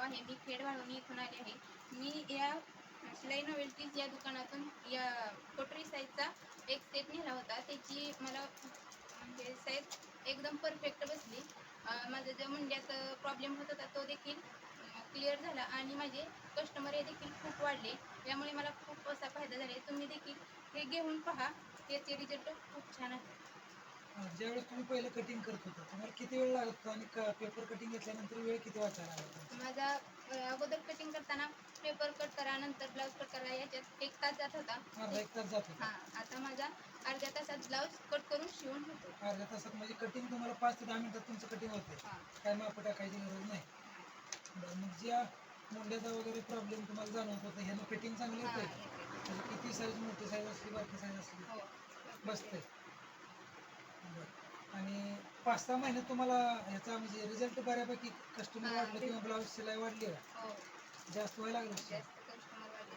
नाव आहे. मी खेड वाळवणी इथून आले आहे. मी या शिलाई नोवेल्टीज या दुकानातून या पोटरी साईजचा एक सेट नेला होता. त्याची मला म्हणजे साईज एकदम परफेक्ट बसली. माझा जो मुंड्याचा प्रॉब्लेम होत होता तो देखील क्लिअर झाला आणि माझे कस्टमर हे देखील खूप वाढले. यामुळे मला खूप असा फायदा झाला. तुम्ही देखील हे घेऊन पहा. त्याचे रिझल्ट खूप छान आहे ज्यावेळेस तुम्ही पहिलं कटिंग करत होता तुम्हाला किती वेळ लागत होता आणि पेपर कटिंग घेतल्यानंतर वेळ किती वाचायला होता? माझा अ, अगोदर कटिंग करताना पेपर कट करा नंतर ब्लाऊज कट करा याच्यात एक तास जात होता. अर्धा एक तास जात होता. हा आता माझा अर्ध्या तासात ब्लाऊज कट करून शिवून होतो. अर्ध्या तासात म्हणजे कटिंग तुम्हाला पाच ते दहा मिनिटात तुमचं कटिंग होते हा. काय माप टाकायची गरज नाही. बरं मग ज्या मुंड्याचा वगैरे प्रॉब्लेम तुम्हाला जाणवत होता ह्यानं फिटिंग चांगली हा, येते येते. म्हणजे किती साईज मोठी साईज असली बारकी साईज असली हो. बसते पाच सहा महिन्यात तुम्हाला ह्याचा म्हणजे रिझल्ट बऱ्यापैकी कस्टमर वाढलं किंवा ब्लाऊज शिलाई वाढली का हो. जास्त व्हायला लागलं जास्त कस्टमर वाढले.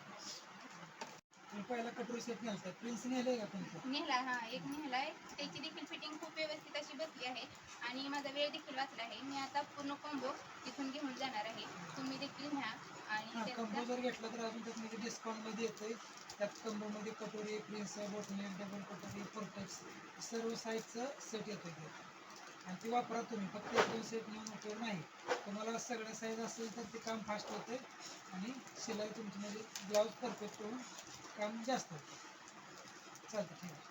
तुम्ही पहिला कटोरी सेट नेलता. प्रिन्स नेले का तुमचं? नेला हा एक नेलाय त्याची देखील फिटिंग खूप व्यवस्थित अशी बसली आहे. आणि माझा वेळ देखील वाचला आहे. मी आता पूर्ण कॉम्बो इथून घेऊन जाणार आहे. तुम्ही देखील न्या आणि हा कंबो त्याचा जर घेतला तर अजून त्यात म्हणजे डिस्काउंटमध्ये येतंय. त्यात कंबो मध्ये कटोरी प्रिन्स बोटनेक डबल कटोरी फोर्टेक्स सर्व साईजचं सेट येतोय. ते आणि ती वापरा तुम्ही. फक्त एक दोन सेट नेऊन उपयोग नाही. तुम्हाला सगळ्या साईज असेल तर ते काम फास्ट होते आणि शिलाई तुमची म्हणजे ब्लाऊज परफेक्ट होऊन काम जास्त होतं चालतं ठीक आहे.